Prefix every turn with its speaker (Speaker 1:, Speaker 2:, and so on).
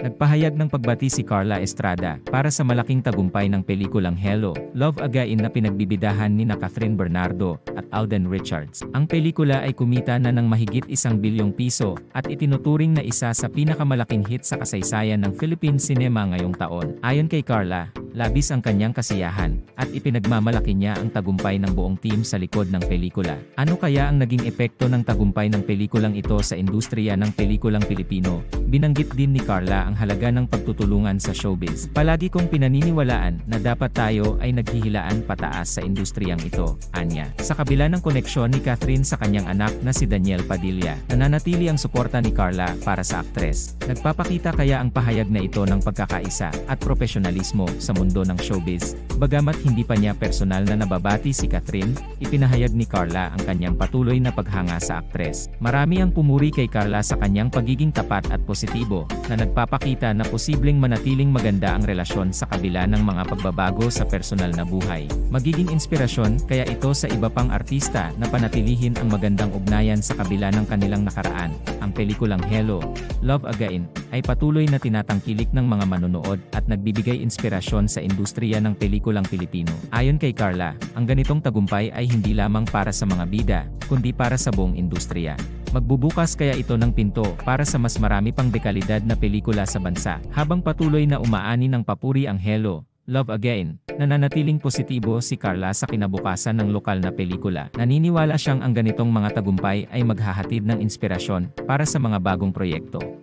Speaker 1: Nagpahayag ng pagbati si Carla Estrada para sa malaking tagumpay ng pelikulang Hello, Love Again na pinagbibidahan ni na Catherine Bernardo at Alden Richards. Ang pelikula ay kumita na ng mahigit isang bilyong piso at itinuturing na isa sa pinakamalaking hit sa kasaysayan ng Philippine cinema ngayong taon. Ayon kay Carla, labis ang kanyang kasiyahan at ipinagmamalaki niya ang tagumpay ng buong team sa likod ng pelikula. Ano kaya ang naging epekto ng tagumpay ng pelikulang ito sa industriya ng pelikulang Pilipino? Binanggit din ni Carla ang halaga ng pagtutulungan sa showbiz. Palagi kong pinaniniwalaan na dapat tayo ay naghihilaan pataas sa industriyang ito, anya. Sa kabila ng koneksyon ni Catherine sa kanyang anak na si Daniel Padilla, nananatili ang suporta ni Carla para sa aktres. Nagpapakita kaya ang pahayag na ito ng pagkakaisa at profesionalismo sa mundo ng showbiz. Bagamat hindi pa niya personal na nababati si Catherine, ipinahayag ni Carla ang kanyang patuloy na paghanga sa aktres. Marami ang pumuri kay Carla sa kanyang pagiging tapat at positibo, na nagpapakita na posibleng manatiling maganda ang relasyon sa kabila ng mga pagbabago sa personal na buhay. Magiging inspirasyon kaya ito sa iba pang artista na panatilihin ang magandang ugnayan sa kabila ng kanilang nakaraan. Ang pelikulang Hello, Love Again, ay patuloy na tinatangkilik ng mga manonood at nagbibigay inspirasyon sa industriya ng pelikulang Pilipino. Ayon kay Carla, ang ganitong tagumpay ay hindi lamang para sa mga bida, kundi para sa buong industriya. Magbubukas kaya ito ng pinto para sa mas marami pang dekalidad na pelikula sa bansa. Habang patuloy na umaani ng papuri ang Hello, Love Again, nananatiling positibo si Carla sa kinabukasan ng lokal na pelikula. Naniniwala siyang ang ganitong mga tagumpay ay maghahatid ng inspirasyon para sa mga bagong proyekto.